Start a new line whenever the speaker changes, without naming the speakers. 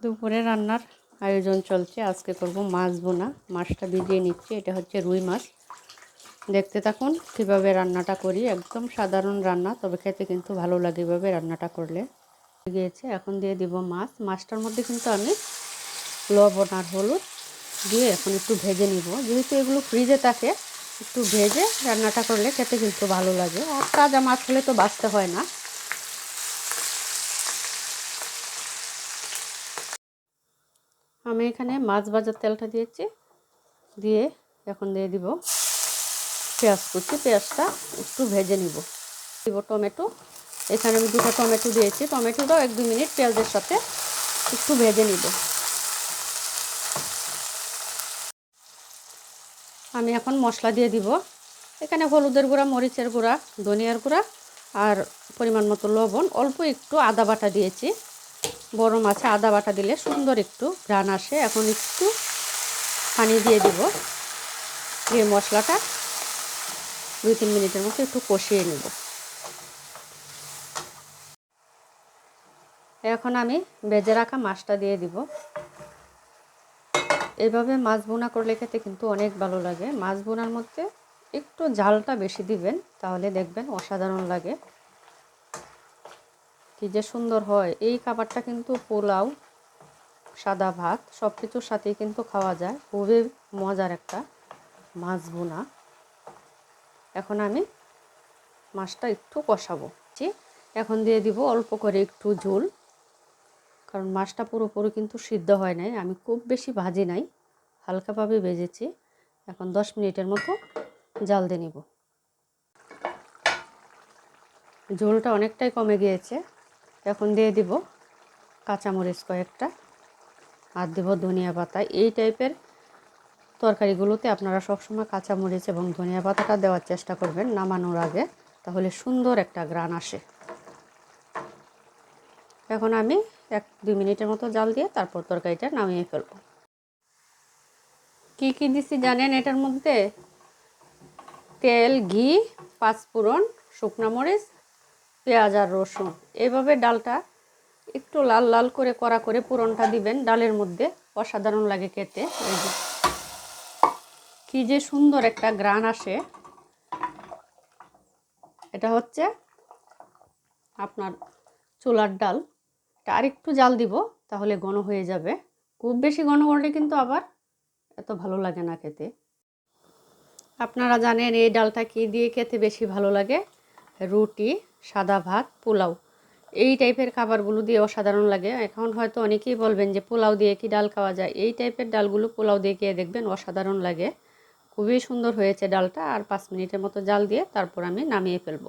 দুপুরে রান্নার আয়োজন চলছে। আজকে করব মাছ বোনা মাছটা ভিজিয়ে নিচ্ছি। এটা হচ্ছে রুই মাছ। দেখতে থাকুন, কীভাবে রান্নাটা করি। একদম সাধারণ রান্না, তবে খেতে কিন্তু ভালো লাগে এভাবে রান্নাটা করলে। গিয়েছে, এখন দিয়ে দিব মাছ। মাছটার মধ্যে কিন্তু আমি লবণ আর হলুদ দিয়ে এখন একটু ভেজে নিব। যেহেতু এগুলো ফ্রিজে থাকে, একটু ভেজে রান্নাটা করলে খেতে কিন্তু ভালো লাগে। আর তাজা মাছ হলে তো বাঁচতে হয় না। আমি এখানে মাছ ভাজার তেলটা দিয়েছি, দিয়ে এখন দিয়ে দিব পেঁয়াজ কুচি। পেঁয়াজটা একটু ভেজে নিব। দিব টমেটো। এখানে আমি দুটো টমেটো দিয়েছি। টমেটোটাও এক দু মিনিট পেঁয়াজের সাথে একটু ভেজে নিব। আমি এখন মশলা দিয়ে দিব। এখানে হলুদের গুঁড়া, মরিচের গুঁড়া, ধনিয়ার গুঁড়া আর পরিমাণ মতো লবণ। অল্প একটু আদা বাটা দিয়েছি। বড় মাছে আদা বাটা দিলে সুন্দর একটু ঘ্রাণ আসে। এখন একটু পানি দিয়ে দিব। দিয়ে মশলাটা দুই তিন মিনিটের মতো একটু কষিয়ে নেব। এখন আমি বেজে রাখা মাছটা দিয়ে দিব। এইভাবে মাছ বোনা করলে খেতে কিন্তু অনেক ভালো লাগে। মাছ বোনার মধ্যে একটু ঝালটা বেশি দিবেন, তাহলে দেখবেন অসাধারণ লাগে। কি যে সুন্দর হয়। এই খাবারটা কিন্তু পোলাও, সাদা ভাত সব কিছুর সাথেই কিন্তু খাওয়া যায়। খুবই মজার একটা মাছ বোনা এখন আমি মাছটা একটু কষাবো। এখন দিয়ে দিব অল্প করে একটু ঝোল। কারণ মাছটা পুরোপুরি কিন্তু সিদ্ধ হয় নাই। আমি খুব বেশি ভাজি নাই। হালকাভাবে ভেজেছি। এখন দশ মিনিটের মতো জাল দিয়ে নিব। ঝোলটা অনেকটাই কমে গিয়েছে। এখন দিয়ে দিব কাঁচামরিচ কয়েকটা। আর দেব ধনিয়া পাতা। এই টাইপের তরকারিগুলোতে আপনারা সবসময় কাঁচামরিচ এবং ধনিয়া পাতাটা দেওয়ার চেষ্টা করবেন নামানোর আগে, তাহলে সুন্দর একটা গ্রান আসে। এখন আমি এক দুই মিনিটের মতো জাল দিয়ে তারপর তরকারিটা নামিয়ে ফেলব। কী কী দিছি জানেন? এটার মধ্যে তেল, ঘি, পাঁচফোড়ন, শুকনা মরিচ পেঁয়াজ আর রসুন। এইভাবে ডালটা একটু লাল লাল করে করা করে পুরনটা দিবেন। ডালের মধ্যে অসাধারণ লাগে খেতে। এই যে কী যে সুন্দর একটা গ্রান আসে। এটা হচ্ছে আপনার চুলার ডাল। এটা আরেকটু জাল দিব, তাহলে ঘন হয়ে যাবে। খুব বেশি ঘন করলে কিন্তু আবার এত ভালো লাগে না খেতে। আপনারা জানেন এই ডালটা কি দিয়ে খেতে বেশি ভালো লাগে? রুটি সাদা ভাত, পোলাও। এই টাইপের খাবারগুলো দিয়ে অসাধারণ লাগে। এখন হয়তো অনেকেই বলবেন যে, পোলাও দিয়ে কি ডাল খাওয়া যায়? এই টাইপের ডালগুলো পোলাও দিয়ে খেয়ে দেখবেন অসাধারণ লাগে। খুবই সুন্দর হয়েছে ডালটা। আর পাঁচ মিনিটের মতো জাল দিয়ে তারপর আমি নামিয়ে ফেলব।